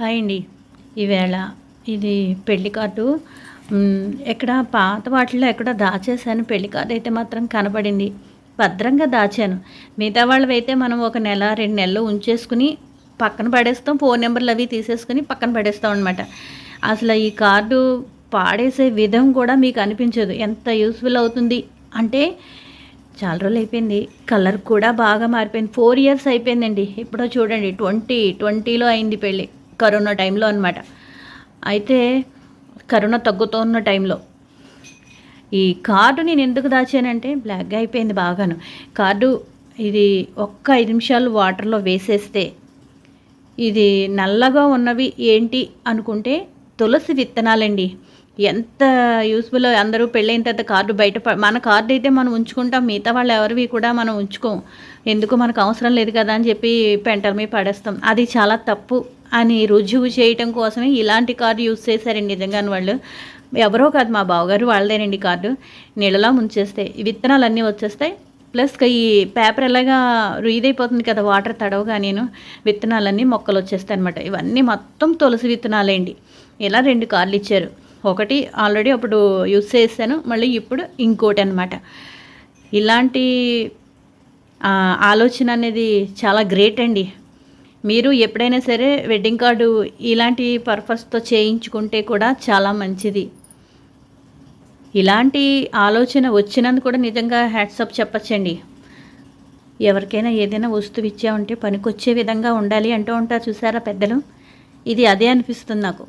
Hi అండి. ఈవేళ ఇది పెళ్ళి కార్డు. ఎక్కడ పాత వాటిల్లో ఎక్కడ దాచేసాను పెళ్ళి కార్డు అయితే మాత్రం కనబడింది. భద్రంగా దాచాను. మిగతా వాళ్ళవైతే మనం ఒక నెల రెండు నెలలు ఉంచేసుకుని పక్కన పడేస్తాం. ఫోన్ నెంబర్లు అవి తీసేసుకుని పక్కన పడేస్తాం అనమాట అసలు ఈ కార్డు పాడేసే విధం కూడా మీకు అనిపించదు. ఎంత యూస్ఫుల్ అవుతుంది? అంటే చాలా రోజులు అయిపోయింది. కలర్ కూడా బాగా మారిపోయింది. ఫోర్ ఇయర్స్ అయిపోయిందండి. ఇప్పుడో చూడండి ట్వంటీ ట్వంటీలో అయింది పెళ్ళి. కరోనా టైంలో అనమాట అయితే కరోనా తగ్గుతూ ఉన్న టైంలో ఈ కార్డు నేను ఎందుకు దాచానంటే బ్లాక్గా అయిపోయింది బాగాను. కార్డు ఇది ఒక్క ఐదు నిమిషాలు వాటర్లో వేసేస్తే ఇది నల్లగా ఉన్నవి ఏంటి అనుకుంటే తులసి విత్తనాలండి. ఎంత యూస్ఫుల్ అందరూ పెళ్ళైన తర్వాత కార్డు బయట మన కార్డు అయితే మనం ఉంచుకుంటాం. మిగతా వాళ్ళు ఎవరివి కూడా మనం ఉంచుకోం. ఎందుకు మనకు అవసరం లేదు కదా అని చెప్పి పెంటల మీద పడేస్తాం. అది చాలా తప్పు. అని రుజువు చేయటం కోసమే ఇలాంటి కార్డు యూజ్ చేశారండి నిజంగాని వాళ్ళు. ఎవరో కాదు మా బావగారు వాళ్ళదేనండి కార్డు నీళ్ళలా ముంచేస్తాయి విత్తనాలు అన్నీ వచ్చేస్తాయి. ప్లస్ ఈ పేపర్ ఎలాగా ఇదైపోతుంది కదా వాటర్ తడవగా నేను విత్తనాలన్నీ మొక్కలు వచ్చేస్తాయి అనమాట ఇవన్నీ మొత్తం తులసి విత్తనాలేండి. ఇలా రెండు కార్లు ఇచ్చారు. ఒకటి ఆల్రెడీ అప్పుడు యూస్ చేశాను మళ్ళీ ఇప్పుడు ఇంకోటి అనమాట ఇలాంటి ఆలోచన అనేది చాలా గ్రేట్ అండి. మీరు ఎప్పుడైనా సరే వెడ్డింగ్ కార్డు ఇలాంటి పర్పస్తో చేయించుకుంటే కూడా చాలా మంచిది. ఇలాంటి ఆలోచన వచ్చినందుకు కూడా నిజంగా హ్యాట్సప్ చెప్పచ్చండి. ఎవరికైనా ఏదైనా వస్తువు ఇచ్చామంటే పనికొచ్చే విధంగా ఉండాలి అంటూ ఉంటారు చూసారా పెద్దలు? ఇది అదే అనిపిస్తుంది నాకు.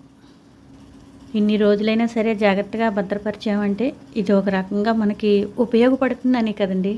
ఇన్ని రోజులైనా సరే జాగ్రత్తగా భద్రపరిచామంటే ఇది ఒక రకంగా మనకి ఉపయోగపడుతుందని కదండి.